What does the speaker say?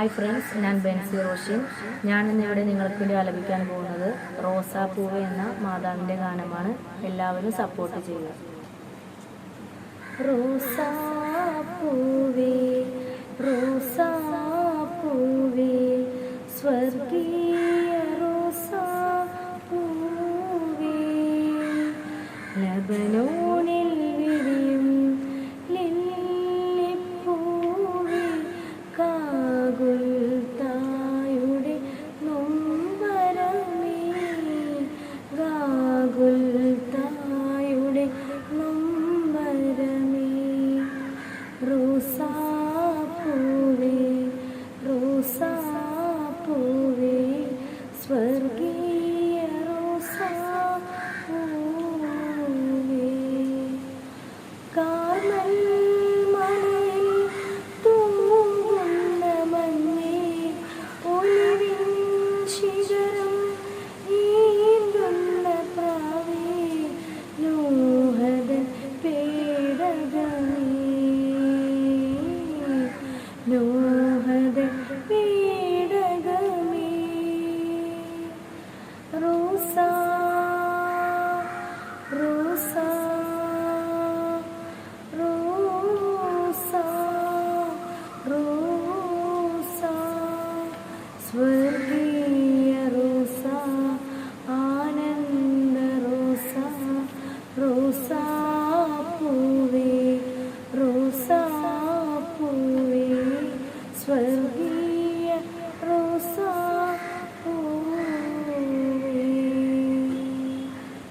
Hi friends ഞാൻ ബെൻസി റോഷിൻ. ഞാൻ ഇന്നിവിടെ നിങ്ങൾക്ക് വേണ്ടി ആലപിക്കാൻ പോകുന്നത് റോസാപ്പൂവ് എന്ന മാതാവിന്റെ ഗാനമാണ്. എല്ലാവരും സപ്പോർട്ട് ചെയ്യുക. റോസാപ്പൂവേ റോസാപ്പൂവേ സ്വർഗീയ റോസാപ്പൂവേ പൂവേ സ്വർഗീയ സ്വർഗീയ റോസ ആനന്ദ റോസ റോസാപ്പൂവേ റോസാപ്പൂവേ സ്വർഗീയ